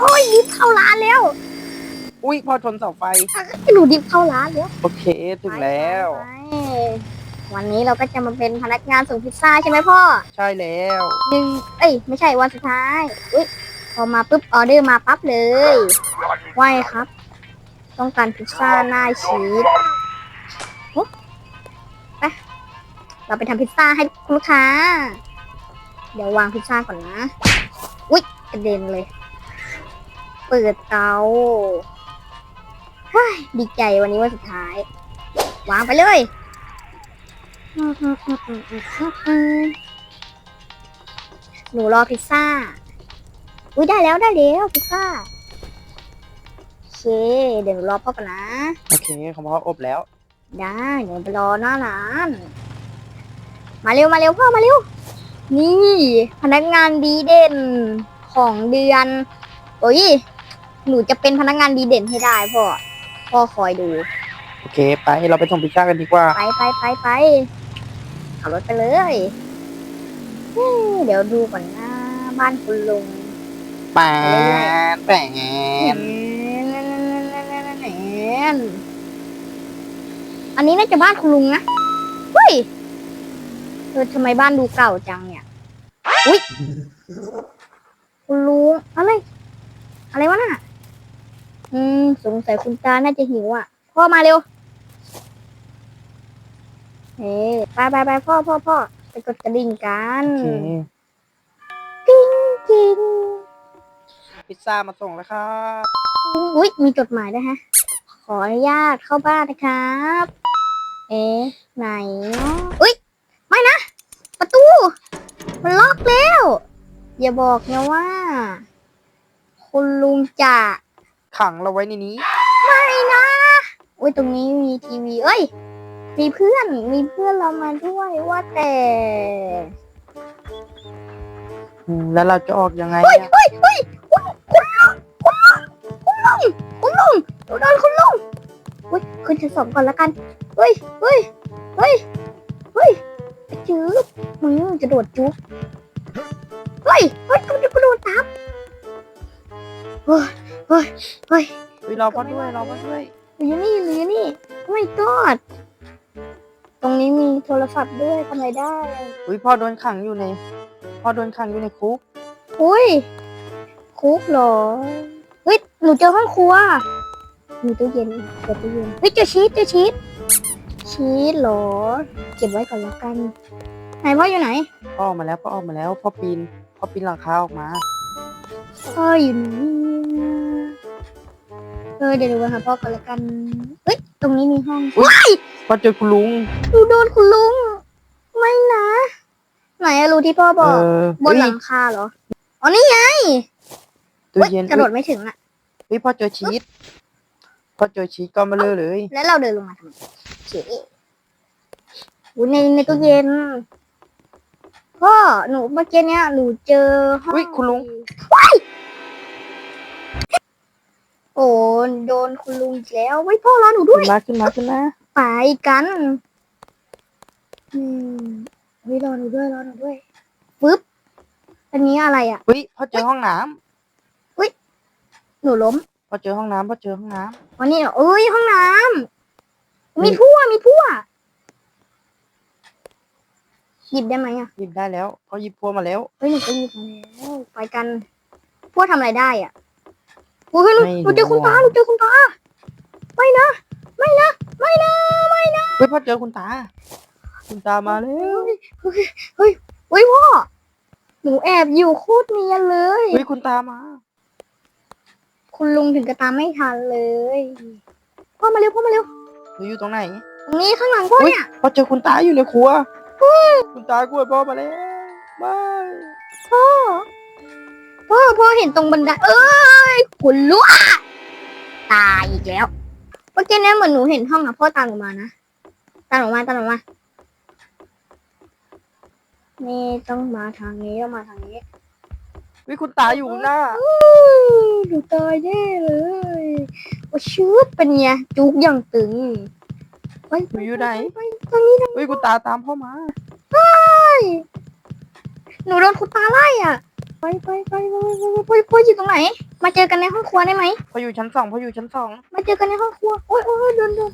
โอ้ยดิฟเข้าร้านแล้วอุ้ยพ่อชนเสาไฟหนูดิฟเข้าร้านแล้วโอเคถึงแล้ว ไปๆวันนี้เราก็จะมาเป็นพนักงานส่งพิซซ่าใช่ไหมพ่อ ใช่แล้ว หนึ่งเอ้ย ไม่ใช่วันสุดท้าย อุ้ย พอมาปุ๊บ ออเดอร์มาปั๊บเลยว่าไงครับ ต้องการพิซซ่าหน้าชีสโอ๊ะไป เราไปทำพิซซ่าให้คุณลูกค้า เดี๋ยววางพิซซ่าก่อนนะ อุ้ยกระเด็นเลย เปิดเตาเฮ้ยดีใจวันนี้วันสุดท้าย วางไปเลยอืมอืมอืมอืมอืมอืมหนูรอพิซซ่า อุ้ยได้แล้วได้แล้วพิซซ่าโอเค เดี๋ยวหนูรอพ่อก่อนนะ โอเคของพ่ออบแล้ว ได้เดี๋ยวไปรอหน้าร้าน มาเร็วมาเร็วพ่อมาเร็ว นี่ พนักงานดีเด่นของเดือน โอ้ย หนูจะเป็นพนักงานดีเด่นให้ได้พ่อ พ่อคอยดู โอเค ไปเราไปส่งพิซซ่ากันดีกว่า ไปไปไปไปขับรถไปเลยเฮ้ยเดี๋ยวดูก่อนนะบ้านคุณลุงแปนแปนอันนี้น่าจะบ้านคุณลุงนะเฮ้ยเออทำไมบ้านดูเก่าจังเนี่ยอุ้ยคุณลุงอะไร อะไรวะน่ะ อืม สงสัยคุณตา น่าจะหิวอะ พ่อมาเร็วเฮ้ยไปไปไปพ่อพ่อพ่อไปกดกระดิ่งกันโอเคกิ้งกิ้งพิซซ่ามาส่งแล้วครับอุ้ยมีจดหมายด้วยฮะ ขออนุญาตเข้าบ้านนะครับ เอ๊ะไหนเนาะอุ้ยไม่นะ ประตู มันล็อกแล้ว อย่าบอกนะว่า คุณลุงจะ ขังเราไว้ในนี้ ไม่นะอุ้ยตรงนี้มีทีวี เอ้ย มีเพื่อน มีเพื่อนเรามาด้วยว่าแต่อืมแล้วเราจะออกยังไงเฮ้ยอะเฮ้ยเฮ้ยคุณคุณลุงคุณลุงคุณลุงคุณลุงหนูโดนคุณลุงเฮ้ยขึ้นชั้นสองก่อนละกันเฮ้ยเฮ้ยเฮ้ยเฮ้ยจื๊บมึงจะโดดจุ๊บเฮ้ยเฮ้ยกูจะกระโดดทับเฮ้ย เฮ้ยเฮ้ยเฮ้ยเราพ่อด้วยเราพ่อด้วยหรืออยู่นี่หรืออยู่นี่ไม่กอดตรงนี้มีโทรศัพท์ด้วยทำอะไรได้เฮ้ยพ่อโดนขังอยู่ในพ่อโดนขังอยู่ในคุกอุ้ยคุกเหรอเฮ้ยหนูเจอห้องครัวมีตู้เย็นเปิดตู้เย็นเฮ้ยเจอชีสเจอชีสชีสเหรอ เก็บไว้ก่อนแล้วกันไหนพ่ออยู่ไหนพ่อออกมาแล้วพ่อออกมาแล้วพ่อปีนพ่อปีนหลังคาออกมาพ่ออยู่ไหน เออเดี๋ยวดูกันค่ะพ่อก่อนแล้วกันเฮ้ย ตรงนี้มีห้องว้ายพ่อเจอคุณลุงหนูโดนคุณลุง ไม่นะ ไหนอะรูที่พ่อบอก เออบนหลังคาเหรอ อ๋อ นี่ไงตู้เฮ้ยเย็นกระโดดไม่ถึงอะเฮ้ยพ่อเจอชีสพ่อเจอชีสก้อนมาเลยเลย แล้วเราเดินลงมาทำไมเฉยอู้ในในตู้เย็น พ่อ หนูเมื่อกี้เนี้ยหนูเจอห้องอุ้ยคุณลุงว้ายโอ้โดนคุณลุงอีกแล้วไว้ยพ่อรอหนูด้ขึ้วยนมาขึ้นมาขึ้นมาไปกันอืมเฮ้ยรอหนูด้วยรอหนูด้วยปึ๊บ อันนี้อะไรอะเฮ้ยพ่อเจอห้องน้ำหนูล้มพ่อเจอห้องน้ำพ่อเจอห้องน้ำวันนี้เหรอเอ้ยห้องน้ำนี่มีพั่วมีพั่วหยิบได้ไหมอะหยิบได้แล้วพ่อหยิบพวงมาแล้วเฮ้ยหนูก็หยิบมาแล้วไปกันพวกทำอะไรได้อะ โอ้ยหนูไม่หนูเจอคุณตารู้หนูเจอคุณตา ไม่นะ ไม่นะ ไม่นะ ไม่นะ เฮ้ยพ่อเจอคุณตา คุณตามาแล้วเฮ้ยเฮ้ยเฮ้ยพ่อ หนูแอบอยู่โคตรเนียนเลย เฮ้ยคุณตามา คุณลุงถึงกระตามไม่ทันเลย พ่อมาเร็วพ่อมาเร็วหนูอยู่ตรงไหนตรงนี้ข้างหลังพ่อเฮ้ยเนี่ย พ่อเจอคุณตาอยู่ในครัว คุณตากล้วยพ่อมาแล้วไม่พ่อ พ่อพ่อเห็นตรงบันไดเอ้ยคุณลุงตายอีกแล้วเมื่อกี้เนี่ยเหมือนหนูเห็นห้องนะพ่อตามออกมานะตามออกมาตามออกมานี่ต้องมาทางนี้ต้องมาทางนี้เฮ้ยคุณตาอยู่ข้างหน้าอู้หนูตายแน่เลยว่าชืดเป็นไงจุกอย่างตึงไปหนูอยู่ไหนไปตรงนี้นะเฮ้ยคุณตาตามพ่อมาหนูโดนคุณตาไล่อะ ไปไปไปไปไปไปพ่ออยู่ตรงไหน มาเจอกันในห้องครัวได้ไหม พออยู่ชั้นสองพออยู่ชั้นสองมาเจอกันในห้องครัว โอ้ยโอ้ยเดินเดิน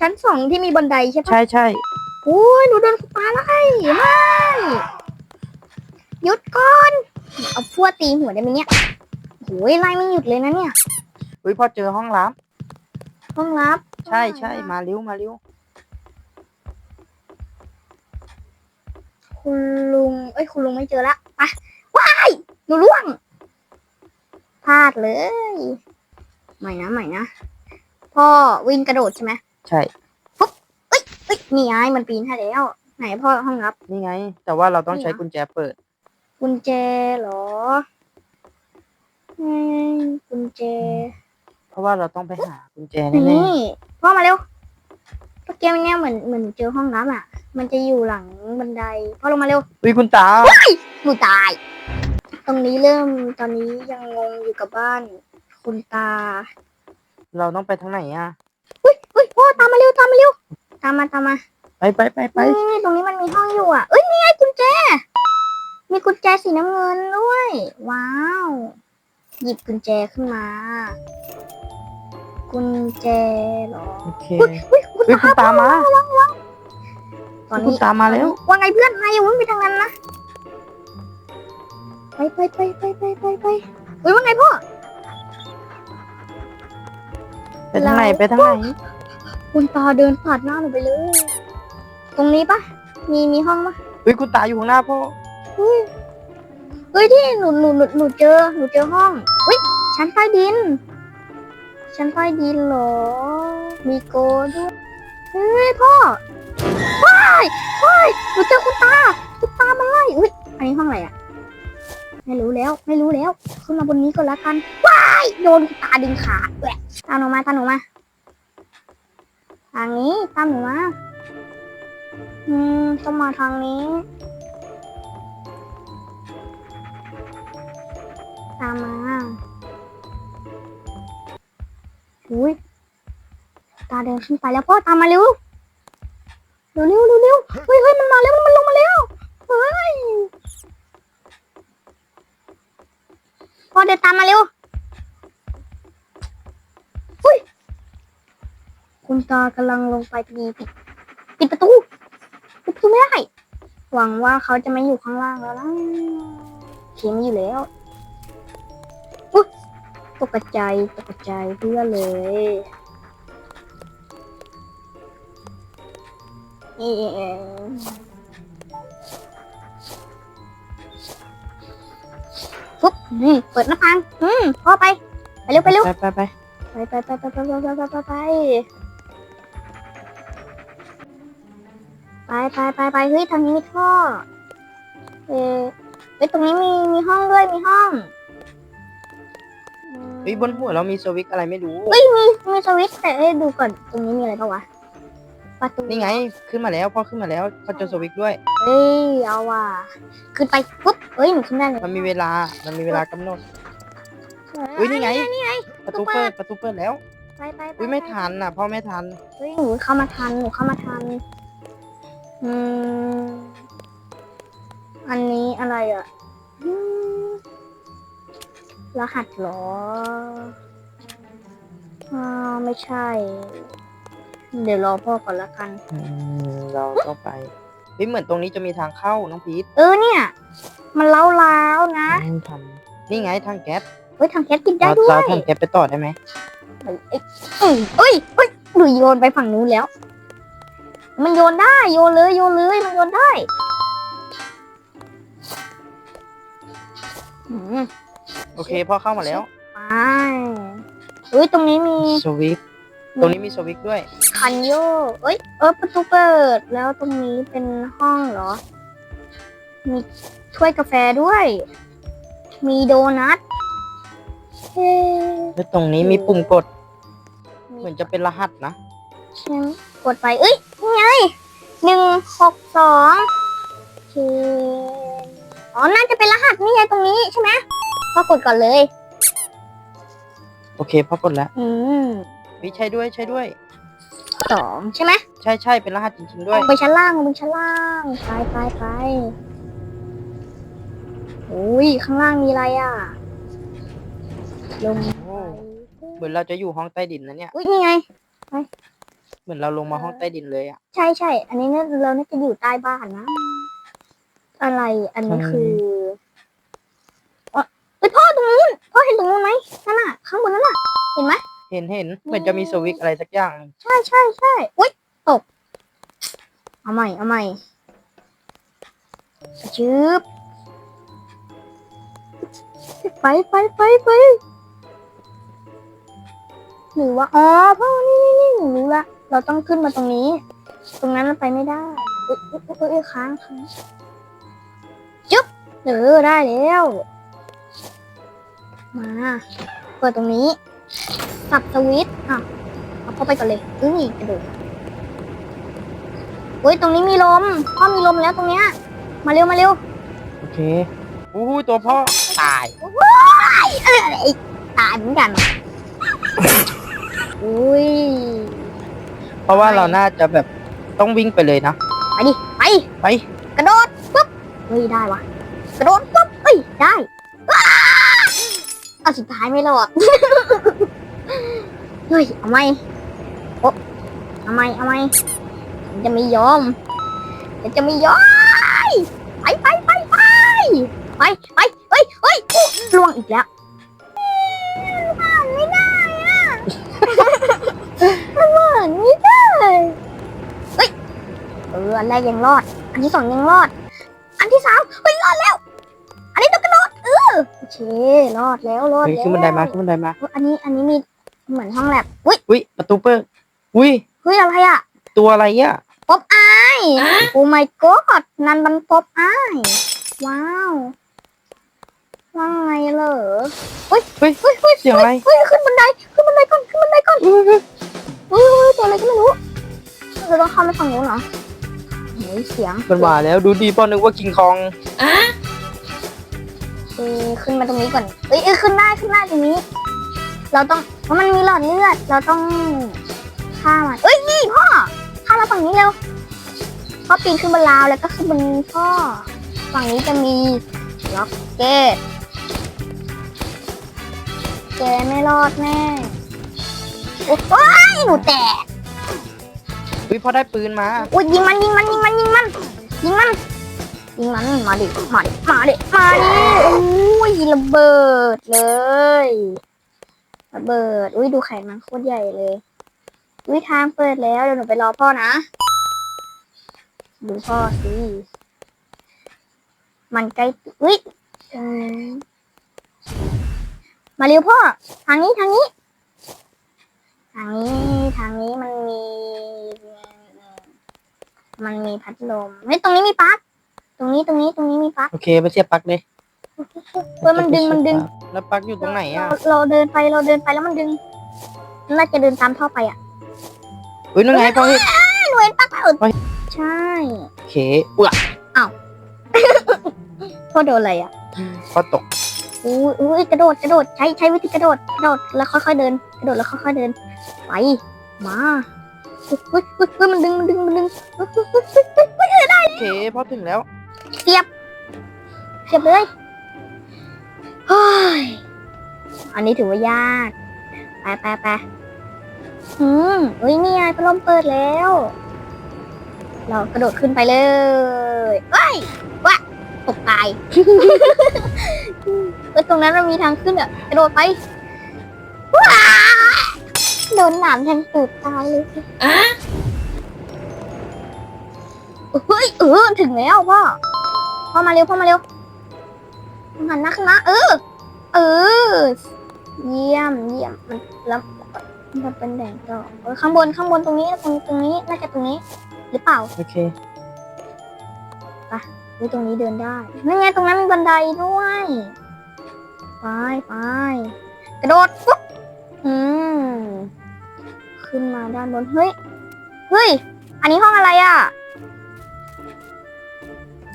ชั้นสองที่มีบันไดใช่ปะใช่ใช่โอ้ยหนูโดนคุณตาไล่ไม่หยุดก่อน เอาพวดตีหัวได้ไหมเนี่ยโอ้ยไล่ไม่หยุดเลยนะเนี่ยอุ้ยพอเจอห้องลับ ห้องลับ ใช่ใช่มาเร็วมาเร็วคุณลุง เอ้ยคุณลุงไม่เจอละ ไปว้ายหนูล่วงพลาดเลย ใหม่นะใหม่นะพ่อวิ่งกระโดดใช่ไหมใช่เอ้ยนี่ไงมันปีนให้แล้ว ไหนพ่อห้องลับนี่ไง แต่ว่าเราต้องนี่ใช้เหรอกุญแจเปิด กุญแจเหรออืมกุญแจ เพราะว่าเราต้องไปหากุญแจแน่นี่พ่อมาเร็วเมื่อกี้มันเนี่ยเหมือนเหมือนเจอห้องลับอะ มันจะอยู่หลังบันไดพ่อลงมาเร็วๆอุ้ยคุณตา หนูตาย ตรงนี้เริ่มตอนนี้ยังงงอยู่กับบ้าน คุณตาเราต้องไปทางไหนอะ อุ้ยอุ้ยพ่อตามมาเร็วตามมาเร็วตามมาตามมาไปไปไปไปนี่นี่ตรงนี้มันมีห้องอยู่อะเอ้ยนี่ไงกุญแจ มีกุญแจสีน้ำเงินด้วย ว้าว หยิบกุญแจขึ้นมา กุญแจเหรอโอเคอุ้ยอุ้ยคุณอุ้ยคุณตามาระวังระวัง ตอนคุณนี้ตามาแล้วว่าไงเพื่อนนายอย่าวิ่งไปทางนั้นนะไปไปไปไปไปไปไปอุ้ยว่าไงพ่อไปทางไหนไปทางไหนคุณตาเดินผ่านหน้าหนูไปเลย ตรงนี้ปะมีมีห้องปะอุ้ยคุณตาอยู่ข้างหน้าพ่อเฮ้ยเฮ้ยที่หนูหนูหนูหนูเจอหนูเจอห้องเฮ้ยชั้นใต้ดินชั้นใต้ดินเหรอมีโกด้วยเฮ้ยพ่อว้ายว้ายหนูเจอคุณตา คุณตามาไล่อุ้ยอันนี้ห้องอะไรอะไม่รู้แล้ว ไม่รู้แล้ว ขึ้นมาบนนี้ก่อนละกัน ว้าย โดนคุณตาดึงขาแหละตามหนูมาตามหนูมา ทางนี้ ตามหนูมา อืม ต้องมาทางนี้ ตามมาอุ้ยตาเดินขึ้นไปแล้วพ่อตามมาเร็ว เร็วเร็วเร็วเร็วเฮ้ยเฮ้ยมันมาแล้วมันลงมาแล้วเฮ้ยพอเดินตามมาเร็วอุ้ยคุณตากำลังลงไปพอดีปิดปิดประตูปิดประตูไม่ได้หวังว่าเขาจะไม่อยู่ข้างล่างแล้วนะเขียนไม่อยู่แล้วอุ๊ยตกใจตกใจเพื่อเลย ปุ๊บนี่เปิดหน้าต่างอืมพ่อไป ไปเร็วไปเร็วไปไปไปไปไปไปไปไปไปไปไปไปไปไปไปไปไปเฮ้ยทางนี้มีท่อเออเฮ้ยตรงนี้มีมีห้องด้วยมีห้องอืมเฮ้ยบนหัวเรามีสวิตช์อะไรไม่รู้ เฮ้ยมีมีสวิตช์แต่ให้ดูก่อนตรงนี้มีอะไรปะวะ ประตูนี่ไงขึ้นมาแล้วพ่อขึ้นมาแล้วเขาเจอสวิตช์ด้วย เฮ้ยเอาว่ะขึ้นไปปุ๊บเฮ้ยหนูขึ้นได้เลยมันมีเวลามันมีเวลากำหนดอุ๊ยนี่ไงนี่ไงประตูเปิดประตูเปิดแล้วไปไปไปอุ้ยไม่ทันน่ะพ่อไม่ทันเฮ้ยหนูเข้ามาทันหนูเข้ามาทันอืมอันนี้อะไรอะอืมรหัสเหรออ่าไม่ใช่ เดี๋ยวรอพ่อก่อนละกัน อืมเราต้องไปเฮ้ยเหมือนตรงนี้จะมีทางเข้าน้องพีทเออเนี่ย มันเล้าล้าวๆนะอืมทำนี่ไงทางแก๊สเฮ้ยทางแก๊สกินได้เราด้วย เราทางแก๊สไปต่อได้ไหมเอ้ยเอ้ยเอ้ยเอ้ยหนูโยนไปฝั่งนู้นแล้ว มันโยนได้โยนเลยโยนเลยมันโยนได้อืมโอเคพ่อเข้ามาแล้วไปเฮ้ยตรงนี้มีสวิตช์ ตรงนี้มีสวิตช์ด้วย คันโยกเอ้ย เออประตูเปิด แล้วตรงนี้เป็นห้องเหรอ มีถ้วยกาแฟด้วย มีโดนัทเฮ้แล้วตรงนี้มีปุ่มกด เหมือนจะเป็นรหัสนะใช่ไหมกดไป เอ้ยนี่ไงหนึ่งหกสองโอเคอ๋อ น่าจะเป็นรหัสนี่ไงตรงนี้ใช่ไหมก็กดก่อนเลย โอเคพ่อกดแล้ว อืม วิใช่ด้วยใช่ด้วย สองใช่ไหมใช่ใช่เป็นรหัสจริง ๆ ด้ลวย งไปชั้นล่างลงไปชั้นล่าง ไปไปไปโออุ้ยข้างล่างมีอะไรอะ ลงโอ้เหมือนเราจะอยู่ห้องใต้ดินนะเนี่ย อุ้ยนี่ไง เหมือนเราลงมาห้องใต้ดินเลยอะ ใช่ใช่ อันนี้เนี่ยเราน่าจะอยู่ใต้บ้านนะ อะไร อันนี้ใช่คืออ๋อเฮ้ยพ่อตรงนู้นพ่อเห็นตรงนู้นไหมนั่นน่ะ ข้างบนนั่นน่ะ เห็นไหม เห็นเห็นเหมือนจะมีสวิตช์อะไรสักอย่าง ใช่ใช่ใช่อุ้ยตก เอาใหม่ เอาใหม่ชืบไปไปไปไปหรือว่า อ๋อพ่อนี่นี่นี่หนูรู้ละ เราต้องขึ้นมาตรงนี้ ตรงนั้นมันไปไม่ได้อุ๊ยอุ๊ยอุ๊ยอุ๊ยค้างค้างจุ๊บเออได้แล้ว มา เปิดตรงนี้ สับสวิตช์อะเอาเข้าไปก่อนเลยอุ้ยกระโดดอุ้ยตรงนี้มีลมพ่อมีลมแล้วตรงเนี้ยมาเร็วมาเร็วโอเคอู้หูตัวพ่อตายว้ายเอ้ยตายเหมือนกันอุ้ยเพราะว่าเราน่าจะแบบต้องวิ่งไปเลยนะไปดิไปไปกระโดดปุ๊บเฮ้ยได้วะกระโดดปุ๊บเฮ้ยได้ว้า เอาสุดท้ายไม่รอด เฮ้ย เอาไหมโอ๊ะเอาไหมเอาไหมฉันจะไม่ยอมฉันจะไม่ยอม ไปไปไปไปไปไปเฮ้ยเฮ้ยอุ๊ยล่วงอีกแล้วผ่านไม่ได้อะมันผ่านไม่ได้เฮ้ยเอออันแรกยังรอด อันที่สองยังรอด อันที่สามเฮ้ย เค รอดแล้วรอดเฮ้ยแล้วขึ้นบันไดมาขึ้นบันไดมาเฮ้ยอันนี้อันนี้มีเหมือนห้องแลบอุ้ยอุ้ยประตูเปิดอุ้ยเฮ้ยอะไรอะตัวอะไรอะป๊อปอายโอ้ my god นันบันป๊อปอายว้าวว่าไงเหรอเฮ้ยเฮ้ยเฮ้ยเฮ้ยเสียงอะไรเฮ้ยขึ้นบันไดขึ้นบันไดก่อนขึ้นบันไดก่อนอุ้ยอุ้ยเฮ้ยเฮ้ยตัวอะไรก็ไม่รู้เราต้องเข้าไปฝั่งนู้นเหรอเฮ้ยเสียงมันมาแล้วดูดีพ่อนึกว่ากิงคอง เอ้ยขึ้นมาตรงนี้ก่อนเอ้ยเอ้ยขึ้นได้ขึ้นได้ตรงนี้ เราต้องเพราะมันมีหลอดเลือด เราต้องฆ่ามันเอ้ยนี่พ่อฆ่าเราฝั่งนี้เร็วพ่อปีนขึ้นบนราวแล้วก็ขึ้นบนพ่อฝั่งนี้จะมีล็อกเก็ตแกไม่รอดแน่โอ้ยหนูแตกอุ้ยพ่อได้ปืนมาอุ้ยยิงมันยิงมันยิงมันยิงมันยิงมัน ยิงมันมาดิมาดิมาดิมาดิอุ้ยระเบิดเลยระเบิดอุ้ยดูแขนมันโคตรใหญ่เลยอุ้ยทางเปิดแล้วเดี๋ยวหนูไปรอพ่อนะ ดูพ่อสิมันใกล้อุ้ยมมาเร็วพ่อ ทางนี้ทางนี้ ทางนี้ทางนี้มันมี มันมีพัดลมเฮ้ยตรงนี้มีปลั๊ก รงนี้ตรงนี้ตรงนี้มีปลั๊กโอเคไปเสียบปลั๊กเลยเฮ้ยมันดึงมันดึง แล้วปลั๊กอยู่ตรงไหนอะเราเราเดินไปเราเดินไปแล้วมันดึงน่าจะเดินตามท่อไปอะอุ้ยนั่นไงพ่อเห็นหนูเห็นปลั๊กแล้วเฮ้ยใช่โอเคอุ้ยพ่อโดนอะไรอะพ่อตกอุ้ยอุ้ยกระโดดกระโดดใช้ใช้วิธีกระโดดกระโดดแล้วค่อยๆเดินกระโดดแล้วค่อยๆเดินไปมาเฮ้ยเฮ้ยเฮ้ยเฮ้ยมันดึงมันดึงมันดึงเฮ้ยเฮ้ยเฮ้ยเฮ้ยเฮ้ยเฮ้ยโอเคพ่อถึงแล้ว เสียบเลยเฮ้ยอันนี้ถือว่ายาก ไปไปไปอืมอุ้ยนี่ไงพัดลมเปิดแล้ว เรากระโดดขึ้นไปเลยเอ้ยวะตกตายเออตรงนั้นมันมีทางขึ้นอะกระโดดไปว้าโดนหนามแทงตูดตายเลยสิเฮ้ยเออถึงแล้วพ่อ พ่อมาเร็วพ่อมาเร็วหันหน้าขึ้นมาเออ เออ เยี่ยมเยี่ยมมันแล้วมันเป็นแดงก็เออข้างบนข้างบนตรงนี้ตรงตรงนี้น่าจะตรงนี้ หรือเปล่าโอเคหรือตรงนี้เดินได้นั่นไงตรงนั้นมีบันไดด้วยไปไปกระโดดปุ๊บอืมขึ้นมาด้านบนเฮ้ยเฮ้ย อันนี้ห้องอะไรอะ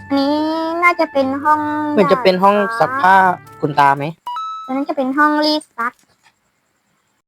อันนี้น่าจะเป็นห้องเหมือนจะเป็นห้องซักผ้าคุณตาไหมอันนั้นจะเป็นห้องรีดซัก